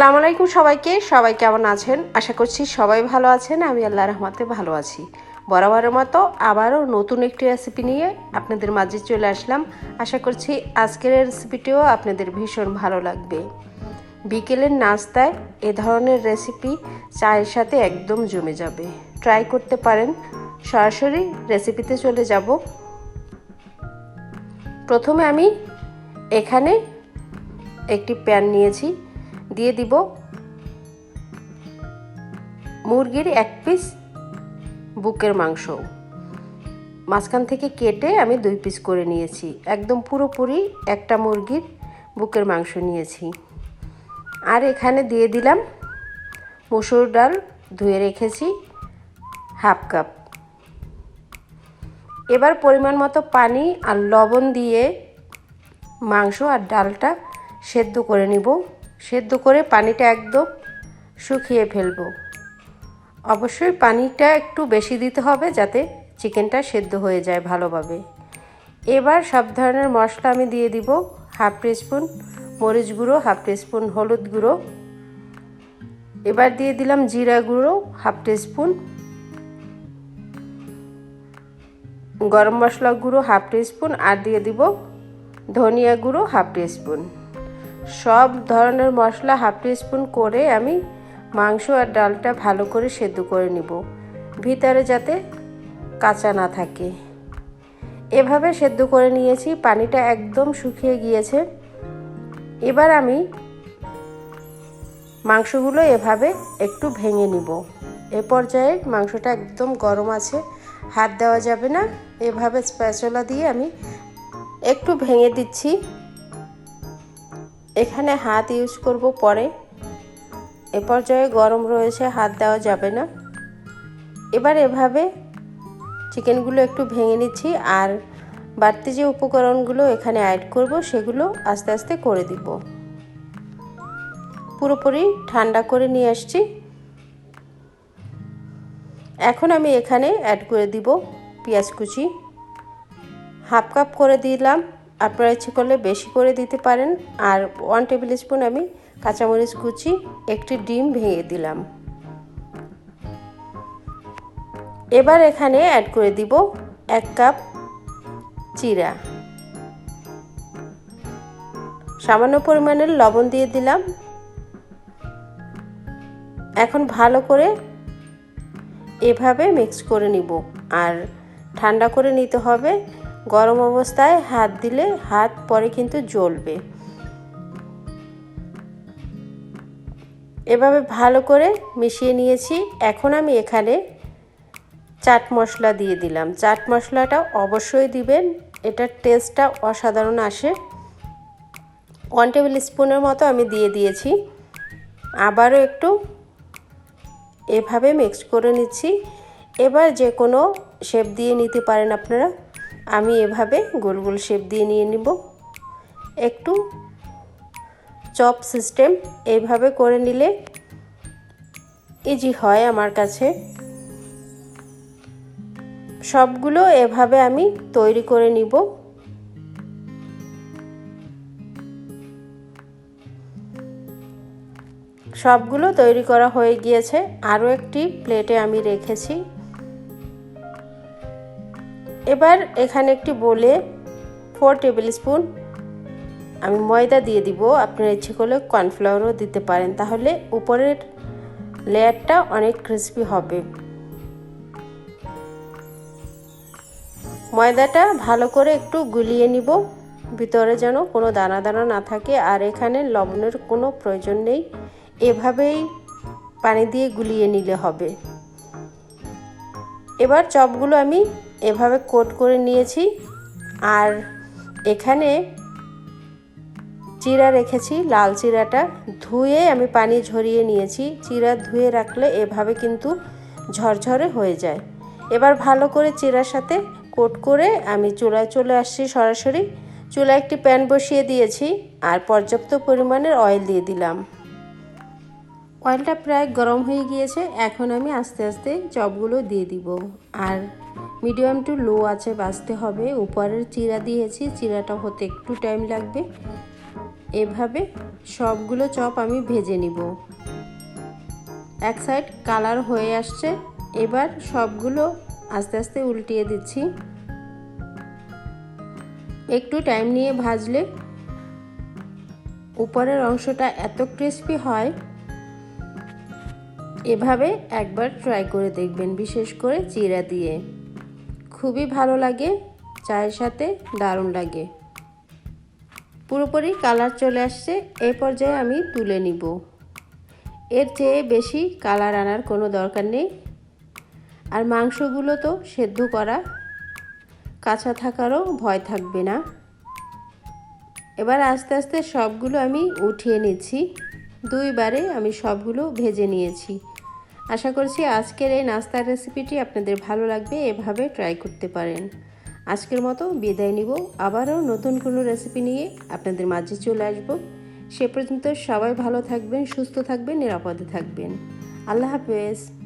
আসসালামু আলাইকুম সবাইকে। সবাই কেমন আছেন? আশা করছি সবাই ভালো আছেন। আমি আল্লাহ রহমতে ভালো আছি। বরাবরের মতো আবারও নতুন একটি রেসিপি নিয়ে আপনাদের মাঝে চলে আসলাম। আশা করছি আজকের রেসিপিটিও আপনাদের ভীষণ ভালো লাগবে। বিকেলের নাস্তায় এ ধরনের রেসিপি চায়ের সাথে একদম জমে যাবে। ট্রাই করতে পারেন। সরাসরি রেসিপিতে চলে যাব। প্রথমে আমি এখানে একটি প্যান নিয়েছি। দিয়ে দিব মুরগির এক পিস বুকের মাংস। মাঝখান থেকে কেটে আমি দুই পিস করে নিয়েছি। একদম পুরোপুরি একটা মুরগির বুকের মাংস নিয়েছি। আর এখানে দিয়ে দিলাম মুসুর ডাল ধুয়ে রেখেছি হাফ কাপ। এবার পরিমাণ মতো পানি আর লবণ দিয়ে মাংস আর ডালটা সেদ্ধ করে নিব। সেদ্ধ করে পানিটা একদম শুকিয়ে ফেলব। অবশ্যই পানিটা একটু বেশি দিতে হবে যাতে চিকেনটা সেদ্ধ হয়ে যায় ভালোভাবে। এবার সব ধরনের মশলা আমি দিয়ে দিব হাফ স্পুন মরিচ গুঁড়ো, হাফ স্পুন হলুদ গুঁড়ো। এবার দিয়ে দিলাম জিরা গুঁড়ো, হাফ স্পুন গরম মশলা গুঁড়ো, হাফ স্পুন আর দিয়ে দিব ধনিয়া গুঁড়ো, হাফ স্পুন সব ধরনের মশলা হাফ স্পুন করে আমি মাংস আর ডালটা ভালো করে সেদ্ধ করে নিব। ভিতরে যাতে কাঁচা না থাকে। এভাবে সেদ্ধ করে নিয়েছি, পানিটা একদম শুকিয়ে গিয়েছে। এবার আমি মাংসগুলো এভাবে একটু ভেঙে নিব। এ পর্যায়ে মাংসটা একদম গরম আছে, হাত দেওয়া যাবে না। এভাবে স্প্যাচলা দিয়ে আমি একটু ভেঙে দিচ্ছি। এখানে হাত ইউজ করব পরে। এ পর্যায়ে গরম রয়েছে, হাত দেওয়া যাবে না। এবার এভাবে চিকেনগুলো একটু ভেঙে নিচ্ছি আর বাড়তি যে উপকরণগুলো এখানে অ্যাড করব সেগুলো আস্তে আস্তে করে দিব। পুরোপুরি ঠান্ডা করে নিয়ে আসছি। এখন আমি এখানে অ্যাড করে দিব পেঁয়াজ কুচি। হাফ কাপ করে দিলাম। আপনারা ইচ্ছে করলে বেশি করে দিতে পারেন। আর ওয়ান টেবিল স্পুন আমি কাঁচামরিচ কুচি, একটি ডিম ভেঙে দিলাম। এবার এখানে অ্যাড করে দিব এক কাপ চিরা। সামান্য পরিমাণের লবণ দিয়ে দিলাম। এখন ভালো করে এভাবে মিক্স করে নিব। আর ঠান্ডা করে নিতে হবে। গরম অবস্থায় হাত দিলে হাত পরে কিন্তু জ্বলবে। এভাবে ভালো করে মিশিয়ে নিয়েছি। এখন আমি এখানে চাট মশলা দিয়ে দিলাম। চাট মশলাটা অবশ্যই দিবেন। এটার টেস্টটা অসাধারণ আসে। ওয়ান টেবিল স্পুনের মতো আমি দিয়ে দিয়েছি। আবারও একটু এভাবে মিক্স করে নিচ্ছি। এবার যে কোনো শেপ দিয়ে নিতে পারেন আপনারা। আমি এভাবে গোল গোল শেপ দিয়ে নিয়ে নিব। একটু চপ সিস্টেম এইভাবে করে নিলে ইজি হয় আমার কাছে। সবগুলো এভাবে আমি তৈরি করে নিব। সবগুলো তৈরি করা হয়ে গিয়েছে। আরও একটি প্লেটে আমি রেখেছি। এবার এখানে একটি বলে ফোর টেবিল স্পুন আমি ময়দা দিয়ে দিব। আপনারা ইচ্ছে করলে কর্নফ্লাওয়ারও দিতে পারেন। তাহলে উপরের লেয়ারটা অনেক ক্রিস্পি হবে। ময়দাটা ভালো করে একটু গুলিয়ে নিব। ভিতরে যেন কোনো দানা দানা না থাকে। আর এখানে লবণের কোনো প্রয়োজন নেই। এভাবেই পানি দিয়ে গুলিয়ে নিলে হবে। এবার চপগুলো আমি এভাবে কোট করে নিয়েছি আর এখানে চিরা রেখেছি, লাল চিরাটা। ধুয়ে আমি পানি ঝরিয়ে নিয়েছি। চিরা ধুয়ে রাখলে এভাবে কিন্তু ঝরঝরে হয়ে যায়। এবার ভালো করে চিরার সাথে কোট করে আমি চুলায় চলে আসছি সরাসরি। চুলায় একটি প্যান বসিয়ে দিয়েছি আর পর্যাপ্ত পরিমাণের অয়েল দিয়ে দিলাম। অয়েলটা প্রায় গরম হয়ে গিয়েছে, এখন আমি আস্তে আস্তে চপগুলো দিয়ে দিব। আর মিডিয়াম টু লো আছে বাঁচতে হবে, উপরের চিরা দিয়েছি, চিরাটা হতে একটু টাইম লাগবে। এভাবে সবগুলো চপ আমি ভেজে নিব। এক সাইড কালার হয়ে আসছে, এবার সবগুলো আস্তে আস্তে উল্টিয়ে দিচ্ছি। একটু টাইম নিয়ে ভাজলে উপরের অংশটা এত ক্রিস্পি হয় এভাবে একবার ট্রাই করে দেখবেন, বিশেষ করে চিরা দিয়ে। খুবই ভালো লাগে, চায়ের সাথে দারুণ লাগে। পুরোপুরি কালার চলে আসছে এই পর্যায়ে আমি তুলে নিব। এর চেয়ে বেশি কালার আনার কোনো দরকার নেই। আর মাংসগুলো তো সেদ্ধ করা, কাঁচা থাকারও ভয় থাকবে না। এবার আস্তে আস্তে সবগুলো আমি উঠিয়ে নিচ্ছি। দুইবারে আমি সবগুলো ভেজে নিয়েছি। আশা করছি আজকের এই নাস্তার রেসিপিটি আপনাদের ভালো লাগবে, এভাবে ট্রাই করতে পারেন। আজকের মতো বিদায় নিব। আবারও নতুন কোনো রেসিপি নিয়ে আপনাদের মাঝে চলে আসব। সে পর্যন্ত সবাই ভালো থাকবেন, সুস্থ থাকবেন, নিরাপদে থাকবেন। আল্লাহ হাফেজ।